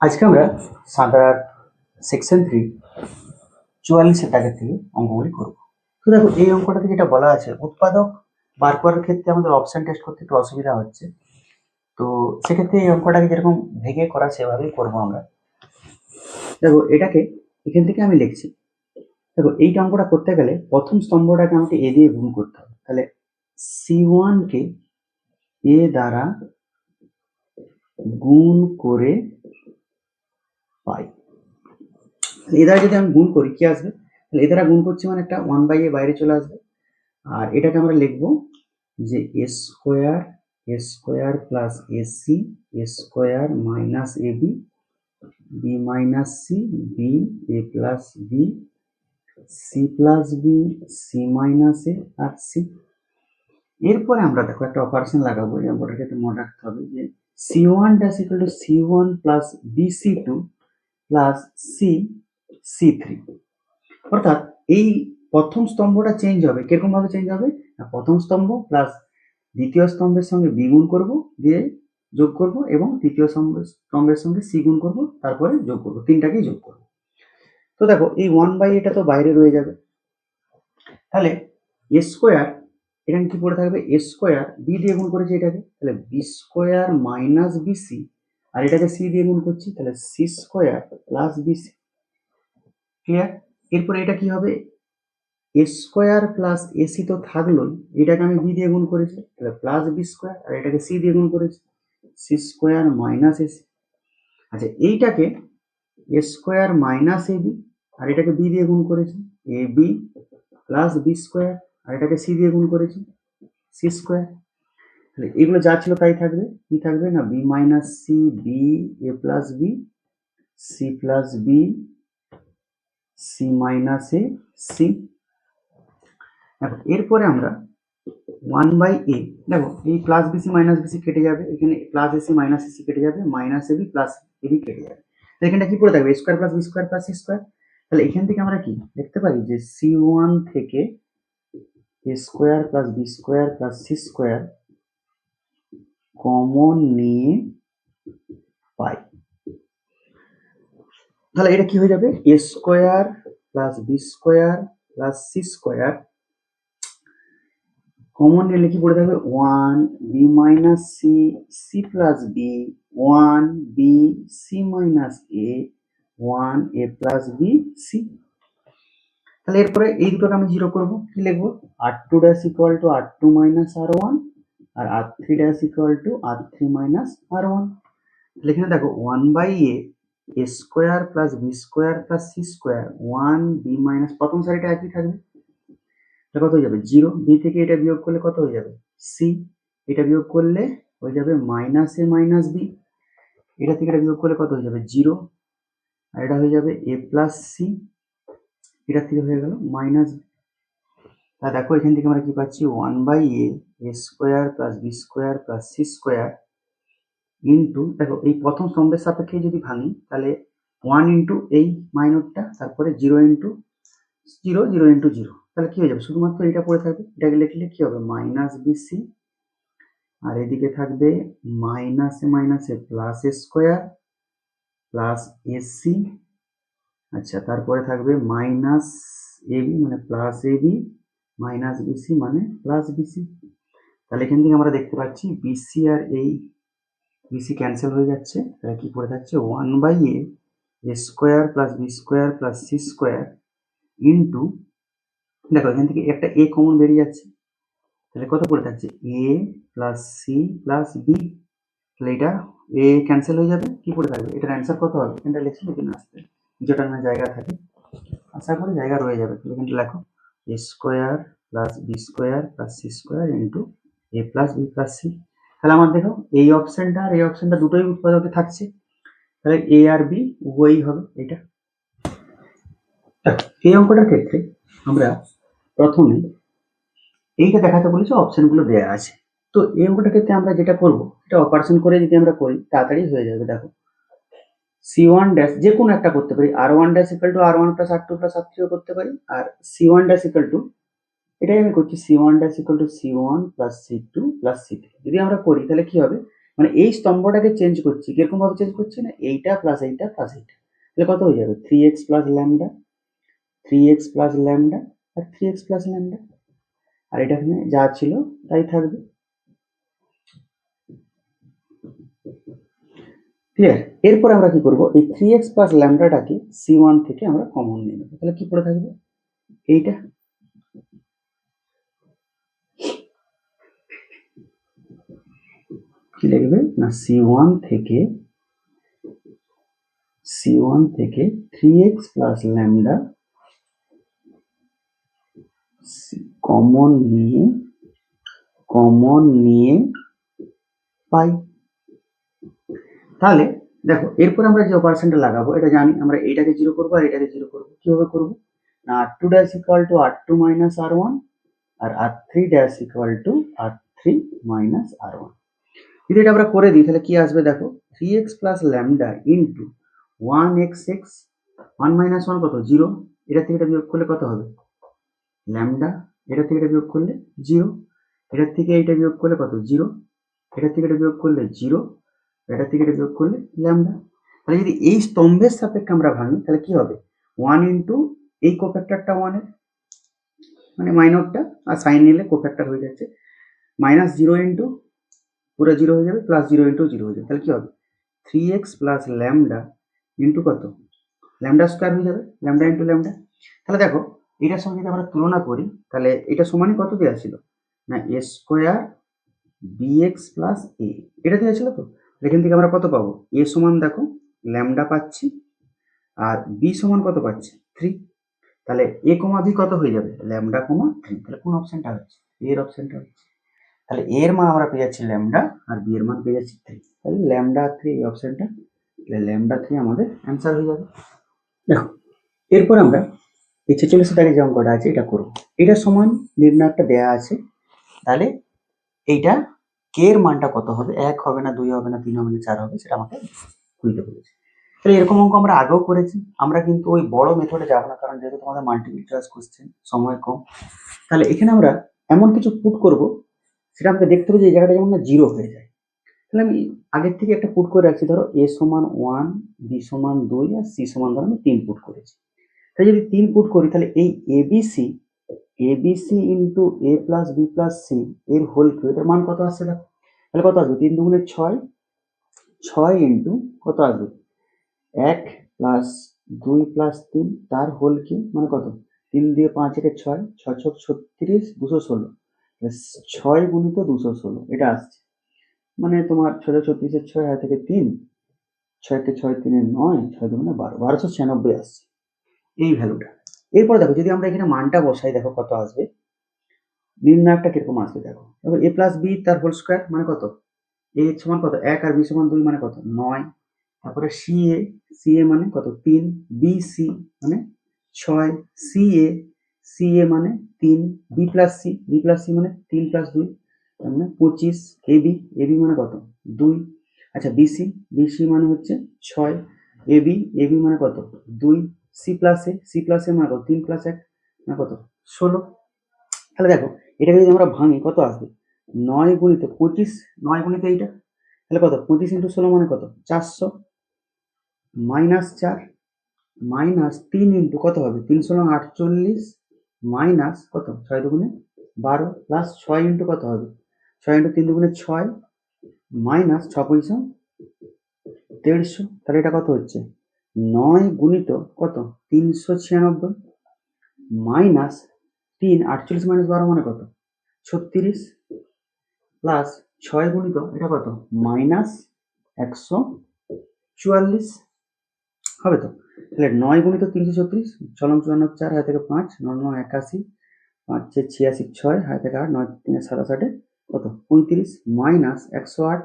আজকে আমরা সাঁতার সেকশন থ্রি চুয়াল্লিশের দাগের থেকে অঙ্কগুলি করব। তো দেখো, এই অঙ্কটাতে যেটা বলা আছে, উৎপাদক বার করার ক্ষেত্রে আমাদের অপশান টেস্ট করতে একটু অসুবিধা হচ্ছে। তো সেক্ষেত্রে এই অঙ্কটাকে যেরকম ভেঙে করা সেভাবেই করব আমরা। দেখো, এটাকে এখান থেকে আমি লিখছি। দেখো এই অঙ্কটা করতে গেলে প্রথম স্তম্ভটাকে আমাকে এ দিয়ে গুণ করতে হবে। তাহলে সি ওয়ানকে এ দ্বারা গুণ করে পাই। এ যদি আমি গুণ করি, কি আসবে? তাহলে এ গুণ করছি মানে একটা ওয়ান বাই এ বাইরে চলে আসবে। আর এটাকে আমরা লিখব যে A square A square plus AC A square minus A B B minus C B A plus B C plus B C minus A R C এরপরে আমরা দেখো একটা অপারেশন লাগাবো, এই অঙ্কটাকে মনে রাখতে হবে যে C one dash equal to C one plus B C two plus C C three অর্থাৎ এই প্রথম স্তম্ভটা চেঞ্জ হবে। কীরকম ভাবে চেঞ্জ হবে? না, প্রথম স্তম্ভ প্লাস দ্বিতীয় স্তম্ভের সঙ্গে দ্বিগুণ করব, দিয়ে যোগ করব এবং তৃতীয় স্তম্ভের সঙ্গে সি গুণ করব, তারপরে যোগ করব। তিনটাকেই যোগ করব। তো দেখো, এই ওয়ান বাই এটা তো বাইরে রয়ে যাবে। তাহলে এ স্কোয়ার এখানে কি পড়ে থাকবে? এ স্কোয়ার বি দিয়ে গুণ করেছি এটাকে। তাহলে বি স্কোয়ার মাইনাস বিসি আর এটাকে সি দিয়ে গুণ করছি, তাহলে C square plus BC clear এরপরে এটা কি হবে? এ স্কোয়ার প্লাস এসি তো থাকলোই, এটাকে আমি বি দিয়ে গুণ করেছি, তাহলে প্লাস বি স্কোয়ার আর এটাকে সি দিয়ে গুণ করেছি সি স্কোয়ার মাইনাস এসি আচ্ছা এইটাকে A square minus A B আর এটাকে বি দিয়ে গুণ করেছি A B plus B square আর এটাকে সি দিয়ে গুণ করেছি সি স্কোয়ার তাহলে এগুলো যা ছিল তাই থাকবে। কি থাকবে না? B minus C B A plus B C plus B C minus A C দেখো এরপরে আমরা ওয়ান বাই এ দেখো এই প্লাস বিসি মাইনাস বিসি কেটে যাবে। এখানে প্লাস এসি মাইনাস এসি কেটে যাবে মাইনাস এবি প্লাস এবি কেটে যাবে। তো এখানটা কি পড়ে থাকবে? Square plus B square plus square তাহলে এখান থেকে আমরা কি দেখতে পারি? যে সি ওয়ান থেকে A square plus B square plus C square common নিয়ে পাই। তাহলে এটা কি হয়ে যাবে? A square plus B square plus C square common নিলে কি পড়ে থাকবে one B minus C C plus B one B C minus A one A plus B C তাহলে এরপরে এই দুটোকে আমি জিরো করব। কি লিখব? R two dash equal to R two minus R one R R three dash equal to R three minus R one তাহলে এখানে দেখো one by A A square plus B square plus C square one B minus প্রথম সারিটা একই থাকবে। এটা কত হয়ে যাবে? জিরো বি থেকে এটা বিয়োগ করলে কত হয়ে যাবে? সি এটা বিয়োগ করলে হয়ে যাবে মাইনাস এ মাইনাস বি এটা থেকে এটা বিয়োগ করলে কত হয়ে যাবে? জিরো আর এটা হয়ে যাবে এ প্লাস সি এটা থেকে হয়ে গেল মাইনাস তা দেখো, এখান থেকে আমরা কি পাচ্ছি? One by A square plus B square plus C square into দেখো, এই প্রথম স্তম্ভের সাপেক্ষে যদি ভাঙি, তাহলে ওয়ান ইন্টু এই মাইনরটা তারপরে zero into zero zero into zero তাহলে কী হয়ে যাবে? শুধুমাত্র এটা পড়ে থাকবে। এটাকে লিখলে কী হবে? মাইনাস বিসি আর এদিকে থাকবে মাইনাসে মাইনাসে plus A square plus AC আচ্ছা তারপরে থাকবে মাইনাস এবি মানে প্লাস এবি মাইনাস বিসি মানে প্লাস বিসি তাহলে এখান থেকে আমরা দেখতে পাচ্ছি বিসি আর এই বিসি ক্যান্সেল হয়ে যাচ্ছে। তাহলে কি পড়ে থাকছে one by A square plus B square plus C square into দেখো এখান থেকে একটা এ কমন বেরিয়ে যাচ্ছে। তাহলে কত পড়ে থাকছে? A plus C plus B তাহলে এটা এ ক্যান্সেল হয়ে যাবে। কি পড়ে থাকবে? এটার অ্যান্সার কত হবে? এখানটা লিখছি লিখে আসতে যেটা না জায়গা থাকে। আশা করি জায়গা রয়ে যাবে। তাহলে এখানটা লেখো। A square plus B square plus C square into A plus B plus C তাহলে আমার দেখো, এই অপশনটা আর এই অপশনটা দুটোই উৎপাদকে থাকছে। তাহলে এ আর বি উভয়ই হবে এটা। এই অঙ্কটার ক্ষেত্রে আমরা প্রথমে এইটা দেখাতে বলেছে অপশনগুলো দেওয়া আছে। তো এই অঙ্কটার ক্ষেত্রে আমরা যেটা করব, এটা অপারেশন করে যদি আমরা করি, তাড়াতাড়ি হয়ে যাবে, দেখো। সি ওয়ান ড্যাশ যে কোনো একটা করতে পারি। R one dash equal to R one plus R two plus R থ্রিও করতে পারি। আর C one dash equal to এটাই আমি করছি C one dash equal to C one plus C two plus C three যদি আমরা করি, তাহলে কি হবে? মানে এই স্তম্ভটাকে চেঞ্জ করছি। কীরকম ভাবে চেঞ্জ করছি না? এইটা প্লাস এইটা প্লাস এইটা। তাহলে কত হয়ে যাবে? Three X plus lambda three X plus lambda আর থ্রি এক্স প্লাস ল্যামডা আর এটা যা ছিল, তাই থাকবে। ক্লিয়ার এরপর আমরা কি করব? এই থ্রি এক্স প্লাস ল্যামডাটাকে সি ওয়ান থেকে আমরা কমন নিয়ে নেব। তাহলে কি পড়ে থাকবে? এইটা? কি লিখবে? না সি ওয়ান থেকে সি ওয়ান থেকে three X plus lambda common নিয়ে কমন নিয়ে পাই তাহলে দেখো, এরপর আমরা যে অপারেশনটা লাগাবো, এটা জানি, আমরা এটাকে জিরো করব আর এটাকে জিরো করব। কীভাবে করব? না R two dash equal to R two minus R one R R three dash equal to R three minus R one যদি এটা আমরা করে দিই, তাহলে কি আসবে দেখো? Three X plus lambda into one X X one minus one কত? জিরো এটা থেকে এটা বিয়োগ করলে কত হবে? ল্যামডা এটা থেকে এটা বিয়োগ করলে জিরো এটার থেকে এইটা বিয়োগ করলে কত? জিরো এটার থেকে এটা বিয়োগ করলে জিরো এটা থেকে এটা বিয়োগ করলে ল্যামডা। তাহলে যদি এই স্তম্ভের সাপেক্ষে আমরা ভাঙি, তাহলে কি হবে? ওয়ান ইন্টু এই কোফ্যাক্টরটা ওয়ানের মানে মাইনরটা আর সাইন নিলে কোফ্যাক্টর হয়ে যাচ্ছে। মাইনাস জিরো ইন্টু পুরো জিরো হয়ে যাবে প্লাস জিরো ইন্টু জিরো হয়ে যাবে। তাহলে কি হবে? Three X plus lambda into কত? ল্যামডা স্কোয়ার হয়ে যাবে, ল্যামডা ইন্টু ল্যামডা। তাহলে দেখো, এটার সঙ্গে যদি আমরা তুলনা করি, তাহলে এটা সমানই কত দেওয়া ছিল? না a square b x plus a এটা দেওয়া ছিল তো? এখান থেকে আমরা কত পাবো? এ সমান দেখো, ল্যামডা পাচ্ছি, আর বি সমান কত পাচ্ছি? থ্রি তাহলে এ কমা বি কত হয়ে যাবে? ল্যামডা কমা থ্রি তাহলে কোন অপশনটা হচ্ছে? এর অপশনটা হচ্ছে। তাহলে এর মান আমরা পেয়ে যাচ্ছি ল্যামডা, আর বি এর মান পেয়ে যাচ্ছি থ্রি তাহলে ল্যামডা থ্রি এই অপশনটা, তাহলে ল্যামডা থ্রি আমাদের অ্যান্সার হয়ে যাবে। দেখো, এরপর আমরা এই ছেচল্লিশ দাগে যে অঙ্কটা আছে, এটা করব। এটা সমান নির্ণয়টা দেয়া আছে। তাহলে এইটা কে এর মানটা কত হবে? এক হবে না, দুই হবে না, তিন হবে না, চার হবে, সেটা আমাকে খুঁজতে বলেছে। তাহলে এরকম অঙ্ক আমরা আগেও করেছি। আমরা কিন্তু ওই বড় মেথডে যাব না, কারণ যেহেতু তোমাদের মাল্টিপল চয়েস কোশ্চেন সময় কম। তাহলে এখানে আমরা এমন কিছু পুট করব, সেটা আমাকে দেখতে হবে যে এই জায়গাটা যেমন না জিরো হয়ে যায়। তাহলে আমি আগের থেকে একটা পুট করে রাখছি, ধরো এ সমান ওয়ান বি সমান দুই, আর সি সমান ধরো আমি তিন পুট করেছি। তাহলে যদি তিন পুট করি, তাহলে এই ABC ABC into A plus B plus C এর হোল কিউ এটার মান কত আসছে দেখো? তাহলে কত আসবে? তিন দুগুণে ছয় ছয় ইন্টু কত আসবে? এক প্লাস দুই প্লাস তিন, তার হোল কিউ মানে কত? তিন দিয়ে পাঁচ একে ছয় ছয় ছক ছত্রিশ, দুশো ষোলো। ছয় গুণিত দুশো ষোলো, এটা আসছে। মানে তোমার ছয় ছত্রিশের ছয় হাত থেকে তিন ছয়কে ছয় তিনে নয়, ছয় দুগুণে বারো, বারোশো ছিয়ানব্বই আসছে। এই ভ্যালুটা এরপর দেখো, যদি আমরা এখানে মানটা বসাই, দেখো কত আসবে? নির্ণয়কটা কীরকম আসবে দেখো? দেখো এ প্লাস বি তার হোল স্কোয়ার মানে কত? এ সমান কত? এক আর বি সমান দুই মানে কত? নয়। তারপরে সি এ সি এ মানে কত? তিন। বি সি মানে ছয়। সি এ সি এ মানে তিন। B plus C B plus C মানে তিন প্লাস দুই, তার মানে পঁচিশ। এ বি এ বি মানে কত? দুই। আচ্ছা বিসি বিসি মানে হচ্ছে ছয়। এ বি এ বি মানে কত? দুই। C plus C plus A মানে কত তিন প্লাস এক মানে কত? ষোলো। তাহলে দেখো, এটাকে যদি আমরা ভাঙি, কত আসবে? নয় গুণিত পঁচিশ, নয় গুণিত এইটা? তাহলে কত? পঁচিশ ইন্টু ষোলো মানে কত? চারশো। মাইনাস চার, মাইনাস তিন ইন্টু কত হবে? তিন ষোলো আটচল্লিশ, মাইনাস কত? ছয় দুগুণে বারো প্লাস ছয় ইন্টু কত হবে? ছয় ইন্টু তিন দুগুণে ছয়, মাইনাস ছ পয়সা, দেড়শো। তাহলে এটা কত হচ্ছে? নয় গুণিত কত? তিনশো ছিয়ানব্বই মাইনাস তিন, আটচল্লিশ মাইনাস বারো মানে কত? ছত্রিশ প্লাস ছয় গুণিত এটা কত? মাইনাস একশো চুয়াল্লিশ। হবে তো? তাহলে নয় গুণিত তিনশো ছত্রিশ চলম চুয়ান্ন চার হায় থেকে পাঁচ, নয় নয়, একাশি, পাঁচে ছিয়াশি, ছয় হায় থেকে আট, নয়, তিনে সাতাশ আটে কত? পঁয়ত্রিশ মাইনাস একশো আট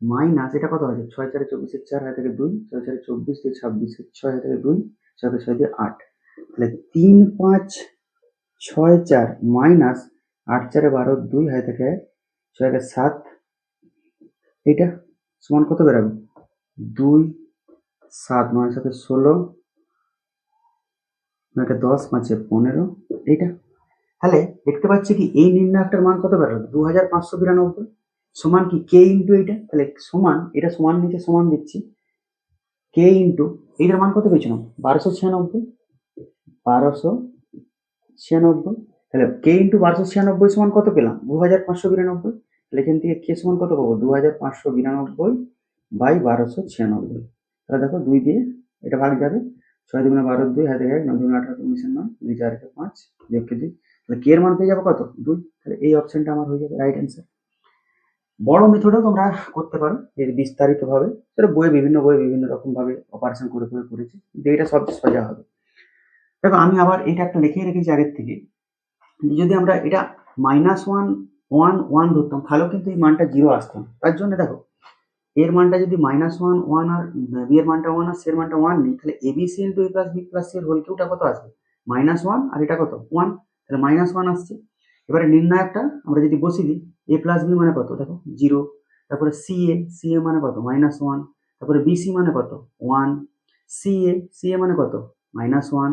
মাইনাস, এটা কত হয়েছে? ছয় চারে চব্বিশের চার হায় থেকে দুই, ছয় চারে চব্বিশ থেকে ছাব্বিশের ছয় হায় থেকে দুই, ছয় ছয় দিয়ে আট। তাহলে তিন পাঁচ ছয় চার মাইনাস আট চারে বারো দুই হায় থেকে ছয় একে সাত। এটা সমান কত বেরোবে? দুই, সাত নয় সাথে ষোলো নয়টা দশ পাঁচে পনেরো। এইটা। তাহলে দেখতে পাচ্ছি কি এই নির্ণায়কটার মান কত বেরোলো? দু হাজার পাঁচশো বিরানব্বই। সমান কি কে ইন্টু এইটা? তাহলে সমান, এটা সমান নিচে সমান দিচ্ছি। কে ইন্টু এইটার মান কত পেয়েছিলাম? বারোশো ছিয়ানব্বই। বারোশো ছিয়ানব্বই। তাহলে কে ইন্টু বারোশো ছিয়ানব্বই সমান কত পেলাম? দু হাজার পাঁচশো বিরানব্বই। তাহলে এখান থেকে কে সমান কত পাবো? দু হাজার পাঁচশো বিরানব্বই বাই বারোশো ছিয়ানব্বই। তাহলে দেখো দুই দিয়ে এটা ভাগ যাবে। ছয় দুগুণে বারো দুই, হাতে এক, নয় দুগুণে আঠারো উনিশের নয়, দুই চার পাঁচ যোগকে দুই। তাহলে কে এর মান পেয়ে যাব কত? দুই। তাহলে এই অপশনটা আমার হয়ে যাবে রাইট অ্যান্সার বড় মেথডেও তোমরা করতে পারো এর বিস্তারিতভাবে। সেটা বইয়ে বিভিন্ন বইয়ে বিভিন্ন রকম ভাবে অপারেশন করে করে করেছি, কিন্তু এটা সবচেয়ে সোজা হবে। দেখো, আমি আবার এটা একটা লিখে রেখেছি আগের থেকে। যদি আমরা এটা মাইনাস ওয়ান ওয়ান ওয়ান ধরতাম তাহলেও কিন্তু এই মানটা জিরো আসতাম তার জন্য দেখো, এর মানটা যদি মাইনাস ওয়ান ওয়ান আর বি এর মানটা ওয়ান আর সি এর মানটা ওয়ান নেই, তাহলে A B C into A plus B plus C এর হোল কিউটা কত আসবে? মাইনাস ওয়ান আর এটা কত? ওয়ান তাহলে মাইনাস ওয়ান আসছে। এবারে নির্ণায়কটা আমরা যদি বসিয়ে দিই এ প্লাস বি মানে কত? দেখো জিরো তারপরে সি এ সি এ মানে কত? মাইনাস ওয়ান তারপরে বি সি মানে কত? One C A C A মানে কত? মাইনাস ওয়ান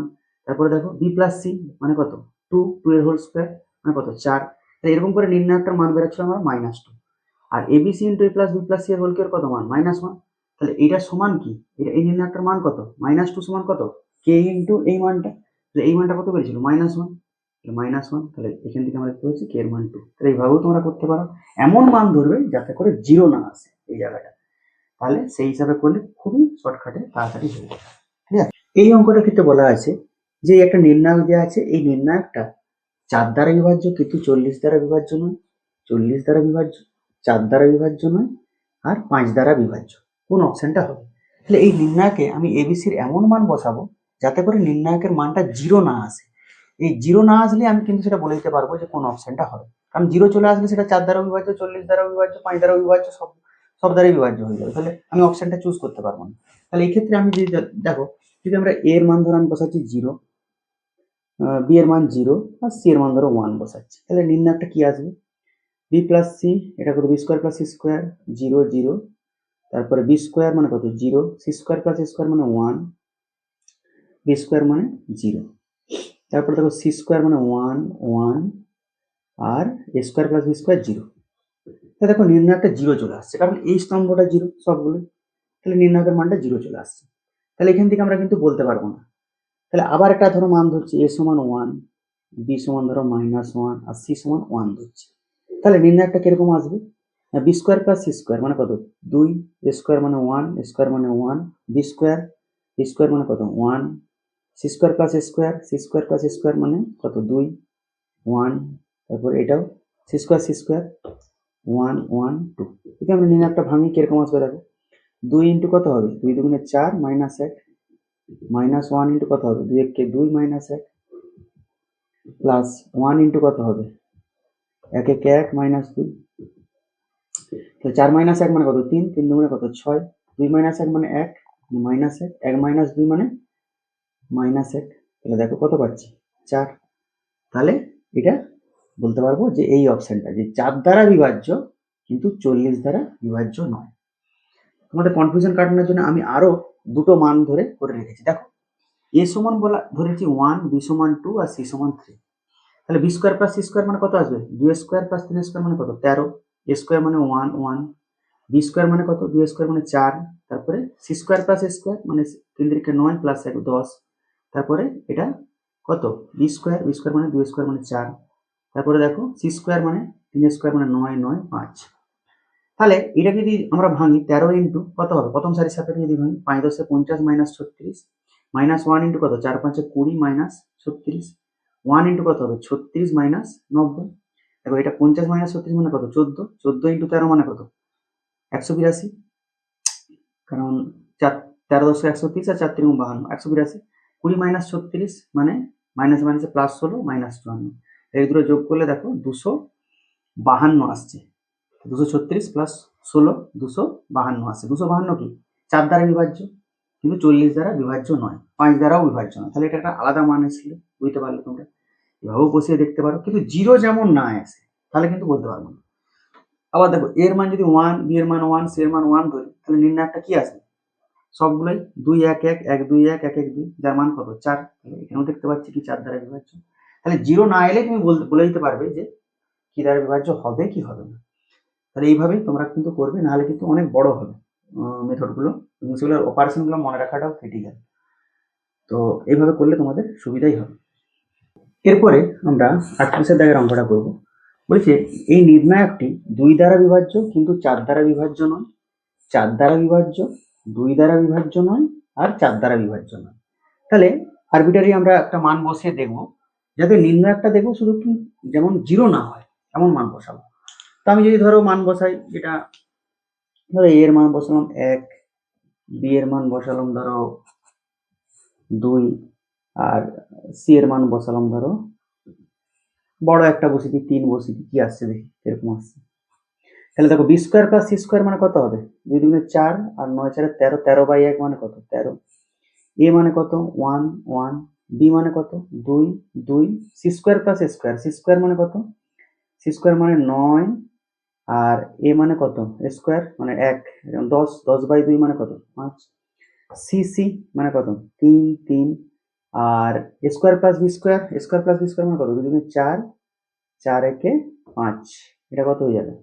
তারপরে দেখো বি প্লাস সি মানে কত? টু টু এর হোল স্কোয়ার মানে কত? চার. তাহলে এরকম করে নির্ণায়কটার মান বেরোচ্ছিল আমার minus two R ABC into A plus B plus C এর হোল কত? মান মাইনাস ওয়ান তাহলে এইটার সমান কি? এটা এই নির্ণায়কটার মান কত? মাইনাস টু সমান কত? কে ইন্টু এই মানটা। তাহলে এই মানটা কত বেরিয়েছিল মাইনাস ওয়ান মাইনাস ওয়ান তাহলে এখান থেকে আমরা পাচ্ছি কে এর মান টু তাহলে এইভাবেও তোমরা করতে পারো। এমন মান ধরবে যাতে করে জিরো না আসে এই জায়গাটা। তাহলে সেই হিসাবে করলে খুবই শর্টকাটে তাড়াতাড়ি হয়ে যাবে। ঠিক আছে? এই অঙ্কটার ক্ষেত্রে বলা আছে যে একটা নির্ণায়ক দেওয়া আছে, এই নির্ণায়কটা চার দ্বারা বিভাজ্য, কিন্তু চল্লিশ দ্বারা বিভাজ্য নয়। চল্লিশ দ্বারা বিভাজ্য, চার দ্বারা বিভাজ্য নয়, আর পাঁচ দ্বারা বিভাজ্য। কোন অপশনটা হবে তাহলে এই নির্ণায়কে আমি এবিসির এমন মান বসাবো যাতে করে নির্ণায়কের মানটা জিরো না আসে। এই জিরো না আসলে আমি কিন্তু সেটা বলে দিতে পারব যে কোন অপশনটা হবে। কারণ জিরো চলে আসলে সেটা চার দ্বারা বিভাজ্য চল্লিশ দ্বারা বিভাজ্য পাঁচ দ্বারা বিভাজ্য সব সব দ্বারাই বিভাজ্য হয়ে যাবে। তাহলে আমি অপশনটা চুজ করতে পারব না। তাহলে এই ক্ষেত্রে আমি যদি দেখো, যদি আমরা এর মান ধরো আমি বসাচ্ছি জিরো বি এর মান জিরো আর সি এর মান ধরো ওয়ান বসাচ্ছি। তাহলে নিম্ন একটা কি আসবে? বি প্লাস সি এটা কত B square plus C square zero zero তারপরে বি স্কোয়ার মানে কত? Zero C square plus square মানে ওয়ান বি স্কোয়ার মানে জিরো তারপরে দেখো সি স্কোয়ার মানে one one R A square plus B square zero তাহলে দেখো নির্ণায়কটা জিরো চলে আসছে, কারণ এই স্তম্ভটা জিরো সবগুলো। তাহলে নির্ণায়কের মানটা জিরো চলে আসছে। তাহলে এখান থেকে আমরা কিন্তু বলতে পারব না। তাহলে আবার একটা ধরো মান ধরছি এ সমান ওয়ান বি সমান ধরো মাইনাস ওয়ান আর সি সমান ওয়ান ধরছি। তাহলে নির্ণায়কটা কীরকম আসবে? B square plus C square মানে কত? দুই এ স্কোয়ার মানে ওয়ান স্কোয়ার মানে ওয়ান বি স্কোয়ার স্কোয়ার মানে কত? One C square plus square, C square plus square মানে কত? দুই, ওয়ান, তারপর এটাও C square C square, one one, two. ঠিক আমরা নির্ণায়কটা ভাঙি, কীরকম আসবে দেখো? দুই ইন্টু কত হবে? দুই দুগুণে চার মাইনাস এক মাইনাস ওয়ান ইন্টু কত হবে? দুই এককে দুই মাইনাস এক প্লাস ওয়ান ইন্টু কত হবে? এক একে এক মাইনাস দুই। তো চার মাইনাস এক মানে কত? তিন তিন দুগুণে কত? ছয়। দুই মাইনাস এক মানে এক মাইনাস এক এক মাইনাস দুই মানে মাইনাস এক তাহলে দেখো কত পাচ্ছি? চার। তাহলে এটা বলতে পারব যে এই অপশনটা যে চার দ্বারা বিভাজ্য, কিন্তু চল্লিশ দ্বারা বিভাজ্য নয়। তোমাদের কনফিউশন কাটানোর জন্য আমি আরও দুটো মান ধরে করে রেখেছি। দেখো এ সমান বলা, ধরেছি ওয়ান বি সমান টু আর সি সমান থ্রি তাহলে B square plus C square মানে কত আসবে? দুই স্কোয়ার প্লাস তিন স্কোয়ার মানে কত? তেরো। এ স্কোয়ার মানে ওয়ান ওয়ান বি স্কোয়ার মানে কত? দুই স্কোয়ার মানে চার। তারপরে সি স্কোয়ার প্লাস স্কোয়ার মানে তিন দিকে নয় প্লাস এক, দশ। তারপরে এটা কত? বি স্কোয়ার বি স্কোয়ার মানে দুই স্কোয়ার মানে চার। তারপরে দেখো সি স্কোয়ার মানে তিন স্কোয়ার মানে নয় নয়, পাঁচ। তাহলে এটা যদি আমরা ভাঙি, তেরো ইন্টু কত হবে? প্রথম সারির সাপেক্ষে যদি ভাঙি, পাঁচ দশে পঞ্চাশ মাইনাস ছত্রিশ মাইনাস ওয়ান ইন্টু কত? চার পাঁচে কুড়ি মাইনাস ছত্রিশ ওয়ান ইন্টু কত হবে? ছত্রিশ মাইনাস নব্বই। দেখো, এটা পঞ্চাশ মাইনাস ছত্রিশ মানে কত? চোদ্দ। চোদ্দ ইন্টু তেরো মানে কত? একশো বিরাশি। কারণ চার, তেরো দশে একশো তিরিশ আর চার তিন বাহান্ন। একশো বিরাশি। কুড়ি মাইনাস ছত্রিশ মানে মাইনাস মাইনাসে প্লাস ষোলো মাইনাস চুয়ান্ন। এই দুটো যোগ করলে দেখো দুশো বাহান্ন আসছে। দুশো ছত্রিশ প্লাস ষোলো, দুশো বাহান্ন আসছে। দুশো বাহান্ন কি? চার দ্বারা বিভাজ্য, কিন্তু চল্লিশ দ্বারা বিভাজ্য নয়। পাঁচ দ্বারাও বিভাজ্য নয়। তাহলে এটা একটা আলাদা মান এসেছিল, বুঝতে পারলে তোমরা। এভাবেও বসিয়ে দেখতে পারো, কিন্তু জিরো যেমন না আসে তাহলে কিন্তু বলতে পারব না। আবার দেখো, এর মান যদি ওয়ান বি এর মান ওয়ান সি এর মান ওয়ান ধরি তাহলে নির্ণায়কটা কি আসবে? সবগুলোই দুই এক এক এক দুই এক এক এক দুই, যার মান কত? চার। তাহলে এখানেও দেখতে পাচ্ছি কি চার দ্বারা বিভাজ্য? তাহলে জিরো না এলে তুমি বলে দিতে পারবে যে কি দ্বারা বিভাজ্য হবে, কি হবে না। তাহলে এইভাবেই তোমরা কিন্তু করবে, নাহলে কিন্তু অনেক বড় হবে মেথডগুলো এবং সেগুলোর অপারেশনগুলো মনে রাখাটাও ক্রিটিক্যাল তো এইভাবে করলে তোমাদের সুবিধাই হবে। এরপরে আমরা আটত্রিশের দাগের অঙ্কটা করব। বলছে, এই নির্ণায়কটি দুই দ্বারা বিভাজ্য, কিন্তু চার দ্বারা বিভাজ্য নয়। চার দ্বারা বিভাজ্য দুই দ্বারা বিভাজ্য নয় আর চার দ্বারা বিভাজ্য নয়। তাহলে আরবিটারি আমরা একটা মান বসিয়ে দেখব। যাতে নিম্ন একটা দেখব, শুধু কি যেমন জিরো না হয়, এমন মান বসাবো। তো আমি যদি ধরো মান বসাই, যেটা ধরো এ এর মান বসালাম এক বি এর মান বসালাম ধরো দুই, আর সি এর মান বসালাম ধরো বড় একটা বসিয়ে দিই তিন বসিয়ে দিই কি আসছে দেখি এরকম আসছে। তাহলে দেখো B square plus C square মানে কত হবে? দুই দুগুণে চার আর নয় চারে তেরো তেরো বাই এক মানে কত? তেরো। এ মানে কত? ওয়ান ওয়ান বি মানে কত? দুই দুই। C square plus A square C square মানে কত? সি স্কোয়ার মানে নয়। আর এ মানে কত? এ স্কোয়ার মানে এক। দশ দশ বাই দুই মানে কত? পাঁচ। সি সি মানে কত? তিন তিন। আর square plus B square square plus B square মানে কত? দুই দুগুণে চার চার একে পাঁচ। এটা কত হয়ে যাবে?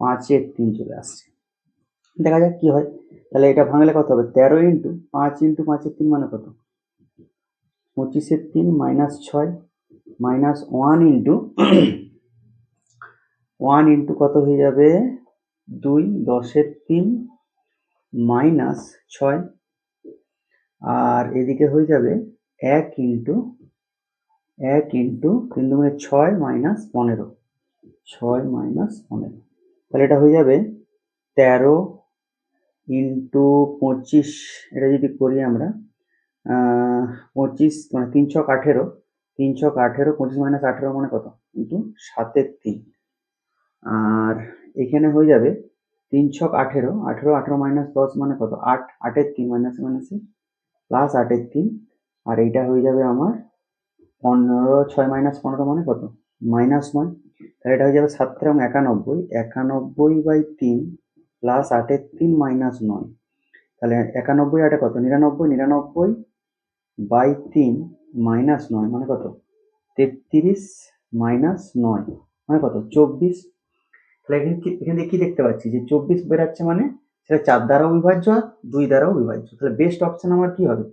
পাঁচের তিন চলে আসছে। দেখা যাক কি হয়। তাহলে এটা ভাঙলে কত হবে? তেরো ইন্টু পাঁচ ইন্টু পাঁচের তিন মানে কত? পঁচিশের তিন মাইনাস ছয় minus one into one into কত হয়ে যাবে? দুই দশের তিন মাইনাস ছয়। আর এদিকে হয়ে যাবে এক ইন্টু এক ইন্টু তিন দুগুণে ছয় মাইনাস পনেরো। ছয় মাইনাস পনেরো। তাহলে এটা হয়ে যাবে তেরো ইন্টু পঁচিশ, এটা যদি করি আমরা পঁচিশ মানে তিন ছক আঠেরো, তিন ছক আঠেরো, পঁচিশ মাইনাস আঠেরো মানে কত? ইন্টু সাতের তিন। আর এখানে হয়ে যাবে তিন ছক আঠেরো আঠেরো আঠেরো মাইনাস দশ মানে কত? আট, আটের তিন মাইনাস মাইনাসে, প্লাস আটের তিন। আর এইটা হয়ে যাবে আমার পনেরো, ছয় মাইনাস পনেরো মানে কত? মাইনাস নয়। তাহলে এটা হয়ে যাবে সাত এবং একানব্বই। একানব্বই বাই তিন প্লাস আটের তিন মাইনাস নয়। তাহলে একানব্বই আটে কত? নিরানব্বই নিরানব্বই বাই তিন মাইনাস নয় মানে কত? তেত্রিশ মাইনাস নয় মানে কত? চব্বিশ। তাহলে এখান থেকে কি দেখতে পাচ্ছি? যে চব্বিশ বেরাচ্ছে মানে সেটা চার দ্বারাও বিভাজ্য আর দুই দ্বারাও বিভাজ্য তাহলে বেস্ট অপশান আমার কি হবে?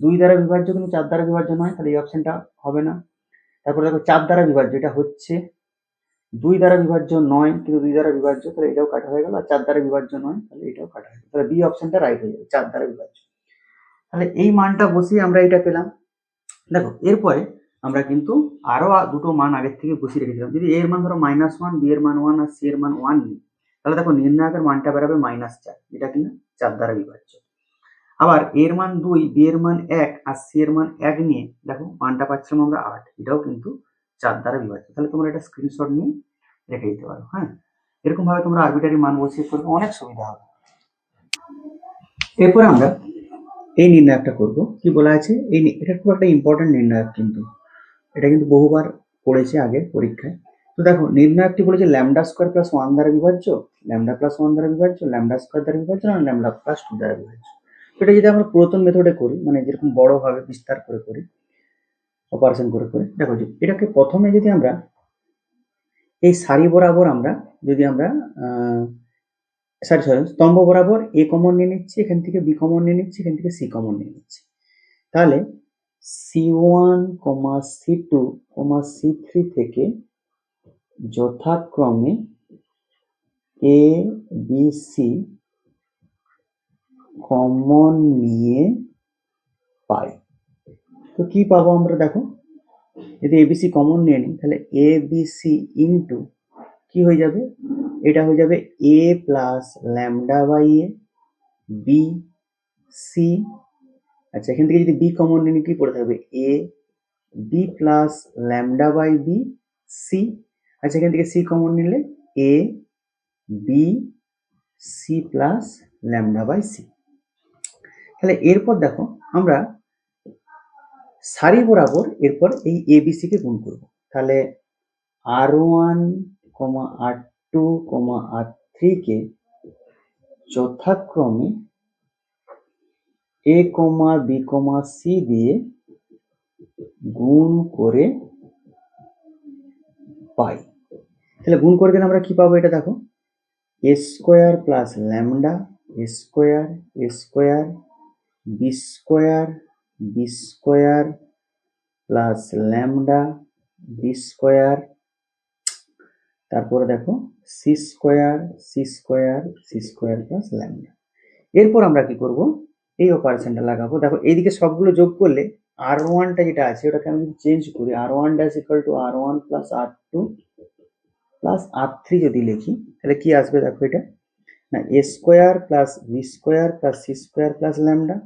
দুই দ্বারা বিভাজ্য কিন্তু চার দ্বারা বিভাজ্য নয়, তাহলে এই অপশানটা হবে না। তারপরে দেখো চার দ্বারা বিভাজ্য, এটা হচ্ছে দুই দ্বারা বিভাজ্য নয়, কিন্তু দুই দ্বারা বিভাজ্য, তাহলে এটাও কাটা হয়ে গেল, আর চার দ্বারা বিভাজ্য নয়, তাহলে এটাও কাটা হয়ে গেল। তাহলে বি অপশনটা রাইট হয়ে যাবে, চার দ্বারা বিভাজ্য। তাহলে এই মানটা বসিয়ে আমরা এটা পেলাম। দেখো, এরপরে আমরা কিন্তু আরও দুটো মান আগের থেকে বসিয়ে রেখেছিলাম। যদি এর মান ধরো মাইনাস ওয়ান বি এর মান ওয়ান আর সি এর মান ওয়ান নিই, তাহলে দেখো নির্ণায়কের মানটা বেরোবে মাইনাস চার। এটা কিনা চার দ্বারা বিভাজ্য। আবার এর মান দুই বি এর মান এক, আর সি এর মান এক নিয়ে দেখো মানটা পাচ্ছিলাম আমরা আট। এটাও কিন্তু চার দ্বারা বিভাজ্য তাহলে তোমরা এটা স্ক্রিনশট নিয়ে রেখে দিতে পারো হ্যাঁ? এরকম ভাবে তোমরা আরবিটারি মান বসিয়ে করবে, অনেক সুবিধা হবে। এরপরে আমরা এই নির্ণায়কটা করব। কি বলা আছে? এই এটা খুব একটা ইম্পর্টেন্ট নির্ণায়ক কিন্তু। এটা কিন্তু বহুবার পড়েছে আগে পরীক্ষায়। তো দেখো, নির্ণায়কটি বলেছে ল্যামডা স্কোয়ার প্লাস ওয়ান দ্বারা বিভাজ্য ল্যামডা প্লাস ওয়ান দ্বারা বিভাজ্য ল্যামডা স্কোয়ার দ্বারা বিভাজ্য, না ল্যামডা প্লাস টু দ্বারা বিভাজ্য। এটা যদি আমরা পুরাতন মেথডে করি মানে যেরকম বড়ভাবে বিস্তার করে করি অপারেশন করে করে। দেখো যে এটাকে প্রথমে যদি আমরা এই সারি বরাবর আমরা যদি আমরা সরি সরি স্তম্ভ বরাবর এ কমন নিয়ে নিচ্ছি, এখান থেকে বি কমন নিয়ে নিচ্ছি, এখান থেকে সি কমন নিয়ে নিচ্ছি। তাহলে C one comma C two comma C three থেকে যথাক্রমে এ বি সি কমন নিয়ে পাই। তো কি পাবো আমরা দেখো? যদি এবিসি কমন নিয়ে নিই, তাহলে এ বি সি ইন্টু কি হয়ে যাবে? এটা হয়ে যাবে A plus lambda by A B C আচ্ছা এখান থেকে যদি বি কমন নিয়ে নিই, কি পড়ে থাকবে A B plus lambda by B C আচ্ছা এখান থেকে সি কমন নিলে A B C plus lambda by C তাহলে এরপর দেখো, আমরা সারি বরাবর এরপর এই এবিসি কে গুণ করব। তাহলে আর ওয়ান কমা আর টু কমা আর থ্রিকে যথাক্রমে এ কমা বি কমা সি দিয়ে গুণ করে পাই। তাহলে গুণ করে দিলে আমরা কি পাবো এটা দেখো? A square plus lambda A square A square B square B square plus lambda B square তারপরে দেখো C square C square C square plus lambda এরপর আমরা কি করব? এই অপারেশনটা লাগাবো। দেখো, এইদিকে সবগুলো যোগ করলে আর ওয়ানটা যেটা আছে, ওটাকে আমি চেঞ্জ করি। R one dash equal to R one plus R two plus R three যদি লিখি, তাহলে কি আসবে? দেখো এটা। না A square plus B square plus C square plus lambda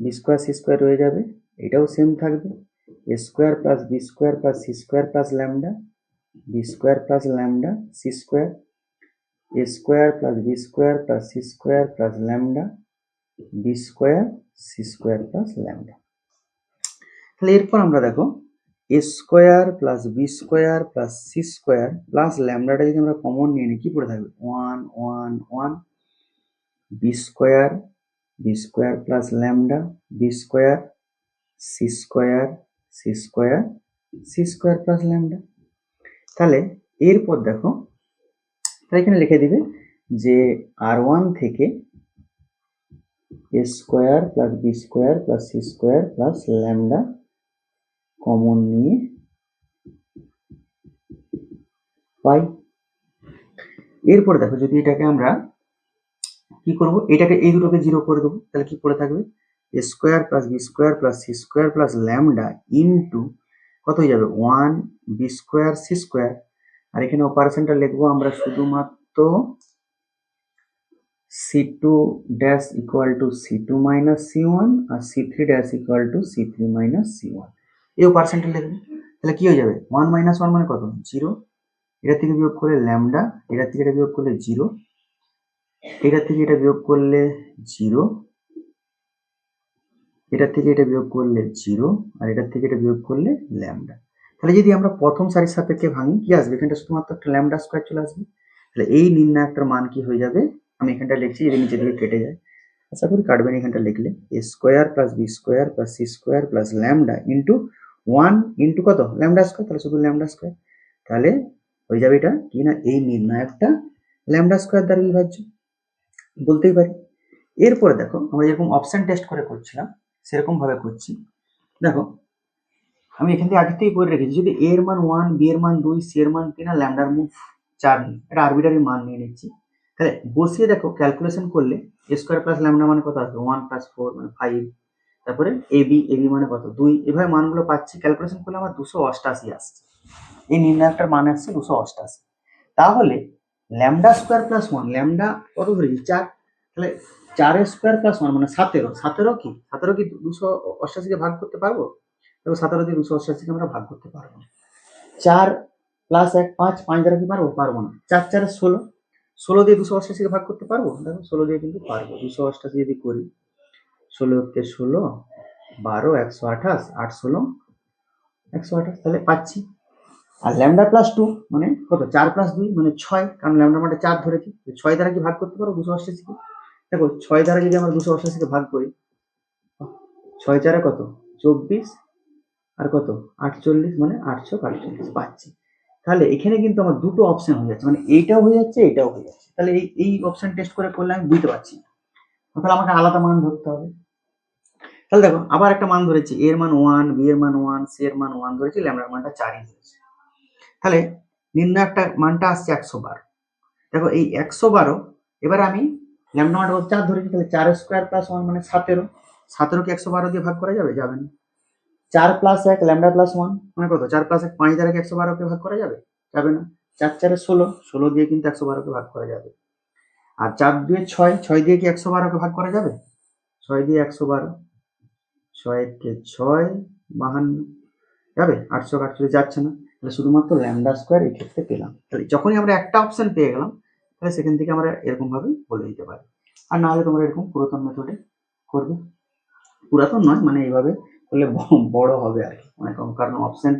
B square C square রয়ে যাবে এটাও সেম থাকবে A square plus B square plus C square plus lambda B square plus lambda C square A square plus B square plus C square plus lambda B square C square plus lambda তাহলে এরপর আমরা দেখো A square plus B square plus C square plus ল্যামডাটা যদি আমরা common নিয়ে নিই কি পড়ে থাকবে one one one B square B square plus lambda B square C square C square C square plus lambda তাহলে এরপর দেখো, তাহলে এখানে লিখে দিবে যে আর ওয়ান থেকে A square plus B square plus C square plus lambda common নিয়ে পাই। এরপর দেখো যদি এটাকে আমরা কি করব? এটাকে এই দুটোকে জিরো করে দেবো। তাহলে কি পড়ে থাকবে? A square plus B square plus C square plus lambda into কত হয়ে যাবে? One B square C square আর এখানে অপারেশনটা লিখব আমরা শুধুমাত্র C two dash equal to C two minus C one R C three dash equal to C three minus C one এই অপারেশনটা লিখবে। তাহলে কি হয়ে যাবে? ওয়ান মাইনাস ওয়ান মানে কত? জিরো এটা থেকে বিয়োগ করলে ল্যামডা এটা থেকে এটা বিয়োগ করলে জিরো এটা থেকে এটা বিয়োগ করলে জিরো। এটার থেকে এটা বিয়োগ করলে জিরো আর এটার থেকে এটা বিয়োগ করলে ল্যামডা। তাহলে যদি আমরা প্রথম সারির সাপেক্ষে ভাঙি, কি আসবে? এখানটা শুধুমাত্র একটা ল্যামডা স্কোয়ার চলে আসবে। তাহলে এই নির্ণায়কটার মান কি হয়ে যাবে? আমি এখানটা লিখছি যদি নিচে দিকে কেটে যায়। আশা করি কাটবেন এখানটা লিখলে। A square plus B square plus C square plus lambda into one into কত? Lambda square? তাহলে শুধু ল্যামডা স্কোয়ার। তাহলে হয়ে যাবে এটা কি না? এই নির্ণায়কটা ল্যামডা স্কোয়ার দ্বারা বিভাজ্য। বলতেই পারি। এরপরে দেখো, আমরা যেরকম অপশান টেস্ট করে করছিলাম সেরকম ভাবে করছি। দেখো, আমি এখান থেকে আগে থেকেই করে রেখেছি, যদি এর মান ওয়ান বি এর মান দুই সি এর মান তিন আর ল্যামডার মান চার নিই, এটা আরবিটারি মান নিয়ে নিচ্ছি। তাহলে বসিয়ে দেখো ক্যালকুলেশন করলে এ স্কোয়ার প্লাস ল্যামডা মানে কত আসবে? ওয়ান প্লাস ফোর মানে ফাইভ তারপরে এ বি এ বি মানে কত? দুই। এভাবে মানগুলো পাচ্ছি ক্যালকুলেশন করলে আমার দুশো অষ্টাশি আসছে। এই নির্ণায়কটার মান আসছে দুশো অষ্টাশি। তাহলে lambda square plus one, lambda কত ধরেছি চার, তাহলে চারের স্কোয়ার প্লাস ওয়ান মানে সতেরো সতেরো কি? সতেরো কি দুশো অষ্টাশিকে ভাগ করতে পারব? এবং সতেরো দিয়ে দুশো অষ্টাশিকে আমরা ভাগ করতে পারব। চার প্লাস এক, পাঁচ পাঁচ দ্বারা কি পারব? পারব না। চার, চারে, ষোলো। ষোলো দিয়ে দুশো অষ্টাশিকে ভাগ করতে পারব? দেখো, ষোলো দিয়ে কিন্তু পারব। দুশো অষ্টাশি যদি করি, ষোলো কে ষোলো, বারো, একশো আঠাশ আট ষোলো একশো আঠাশ, তাহলে পাচ্ছি। আর ল্যামডা প্লাস টু মানে কত? চার প্লাস দুই মানে ছয়, কারণ ল্যামডা মানে চার ধরেছি। ছয় দ্বারা কি ভাগ করতে পারো? দুশো অষ্টাশিকে দেখো, ছয় দ্বারা যদি আমরা দুশো অষ্টাশিকে ভাগ করি, ছয় চারে কত? চব্বিশ। আর কত? আটচল্লিশ মানে আটশো আটচল্লিশ পাচ্ছি। তাহলে এখানে কিন্তু আমার দুটো অপশন হয়ে যাচ্ছে। মানে এইটাও হয়ে যাচ্ছে এটাও হয়ে যাচ্ছে। তাহলে এই এই অপশন টেস্ট করে করলে আমি বুঝতে পারছি। তাহলে আমাকে আলাদা মান ধরতে হবে। তাহলে দেখো, আবার একটা মান ধরেছি। এর মান ওয়ান বি এর মান ওয়ান সি এর মান ওয়ান ধরেছি ল্যামডার মানটা চারই ধরেছি। তাহলে নির্ণয় একটা মানটা আসছে একশো বারো। দেখো এই একশো বারো, এবার আমি ল্যামডা মানটা চার ধরেছি তাহলে চার স্কোয়ার প্লাস ওয়ান মানে সতেরো। সতেরোকে একশো বারো দিয়ে ভাগ করা যাবে? যাবে না। চার প্লাস এক ল্যামডা প্লাস ওয়ান মানে কত? চার প্লাস এক পাঁচ দ্বারা একশো বারোকে ভাগ করা যাবে? যাবে না। চার চারে ষোলো ষোলো দিয়ে কিন্তু একশো বারোকে ভাগ করা যাবে। আর চার দিয়ে ছয় ছয় দিয়ে কি একশো বারোকে ভাগ করা যাবে? ছয় দিয়ে একশো বারো ছয় কে ছয়, বাহান্ন, যাবে? আটশো আটচল্লিশ যাচ্ছে না। তাহলে শুধুমাত্র ল্যামডা স্কোয়ার এই ক্ষেত্রে পেলাম। তাহলে যখনই আমরা একটা অপশান পেয়ে গেলাম, তাহলে সেখান থেকে আমরা এরকমভাবে বলে দিতে পারি। আর না হলে তোমরা এরকম পুরাতন মেথডে করবে। পুরাতন নয় মানে এইভাবে করলে বড় হবে আর কি। মানে কারণ অপশান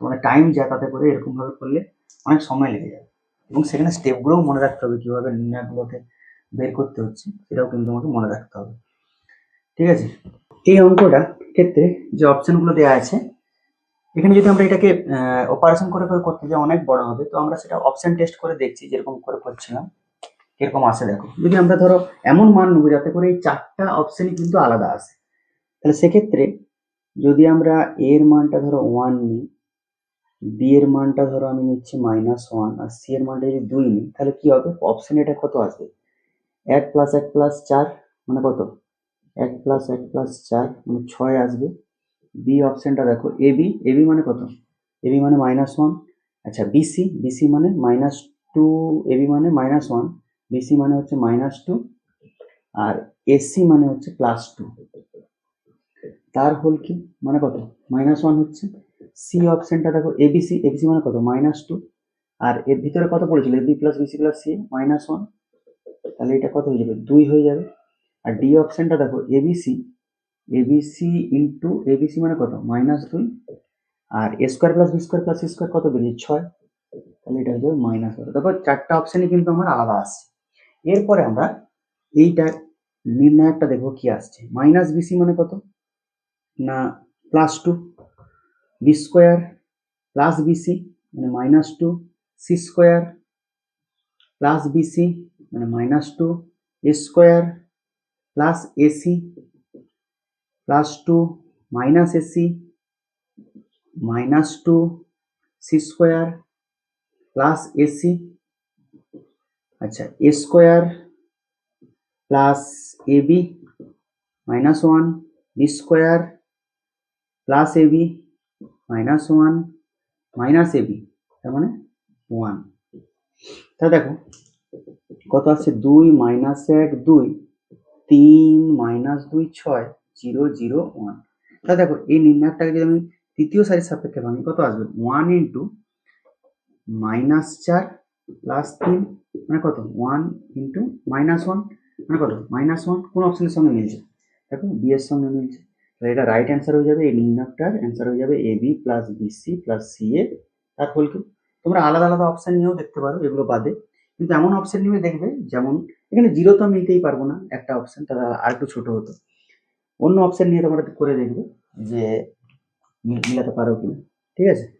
তোমাদের টাইম যায় তাতে করে এরকমভাবে করলে অনেক সময় লেগে যাবে। এবং সেখানে স্টেপগুলোও মনে রাখতে হবে কীভাবে নির্ণয়গুলোকে বের করতে হচ্ছে, সেটাও কিন্তু তোমাকে মনে রাখতে হবে। ঠিক আছে? এই অঙ্কটা ক্ষেত্রে যে অপশানগুলো দেওয়া আছে এখানে যদি আমরা এটাকে অপারেশন করে করে করতে যাই, অনেক বড় হবে। তো আমরা সেটা অপশন টেস্ট করে দেখছি যেরকম করে করছিলাম। এরকম আসে দেখো। যদি আমরা ধরো এমন মান নেব যাতে করে এই চারটা অপশনই কিন্তু আলাদা আসে তাহলে সেক্ষেত্রে যদি আমরা এর মানটা ধরো ওয়ান নিই বি এর মানটা ধরো আমি নিচ্ছি মাইনাস ওয়ান আর সি এর মানটা যদি দুই নিই, তাহলে কি হবে? অপশন এটা কত আসবে? এক প্লাস এক প্লাস চার মানে কত? এক প্লাস এক প্লাস চার মানে ছয় আসবে। বি অপশনটা দেখো এ বি এ বি মানে কত? এ বি মানে মাইনাস ওয়ান আচ্ছা বিসি বিসি মানে মাইনাস টু এ বি মানে মাইনাস ওয়ান বিসি মানে হচ্ছে মাইনাস টু আর এসি মানে হচ্ছে প্লাস টু তার হোল কি? মানে কত? মাইনাস ওয়ান হচ্ছে। সি অপশনটা দেখো এবিসি এবিসি মানে কত? মাইনাস টু আর এর ভিতরে কত পড়েছিল? AB plus BC plus C minus one তাহলে এটা কত হয়ে যাবে? দুই হয়ে যাবে। আর ডি অপশানটা দেখো A ABC ABC into ABC মানে কত? মাইনাস দুই আর square plus B square plus square কত বেরিয়েছে ছয়। তাহলে এটা হয়ে যাবে মাইনাস কত তারপর চারটা অপশনই কিন্তু আমার আলাদা আসছে। এরপরে আমরা এইটা, নির্ণায়কটা দেখব কি আসছে। মাইনাস বিসি মানে কত? না plus two B square plus BC মানে minus two C square plus BC মানে minus two A square plus AC plus two minus AC minus two C square plus AC আচ্ছা A square plus AB minus one B square plus AB minus one minus AB তার মানে one তাহলে দেখো, কত আছে দুই minus এক, দুই, তিন মাইনাস দুই, ছয় জিরো জিরো ওয়ান। তাহলে দেখো, এই নির্ণায়কটাকে যদি আমি তৃতীয় সারির সাপেক্ষে ভাঙি, কত আসবে? ওয়ান ইন্টু মাইনাস চার প্লাস তিন মানে কত? ওয়ান ইন্টু মাইনাস ওয়ান মানে কত? মাইনাস ওয়ান, কোন অপশনের সঙ্গে মিলছে? দেখো, বি এর সঙ্গে মিলছে। তাহলে এটা রাইট অ্যান্সার হয়ে যাবে, এই নির্ণায়কটার অ্যান্সার হয়ে যাবে A B plus BC plus C এ তার কিউব তোমরা আলাদা আলাদা অপশন নিয়েও দেখতে পারো, এগুলো বাদে। কিন্তু এমন অপশন নিয়ে দেখবে, যেমন, এখানে জিরো তো আমি নিতেই পারব না একটা অপশন তাহলে আর একটু ছোট হতো। অন্য অপশান নিয়ে তোমরা করে দেখবে যে মিল- মিলাতে পারো কিনা। ঠিক আছে?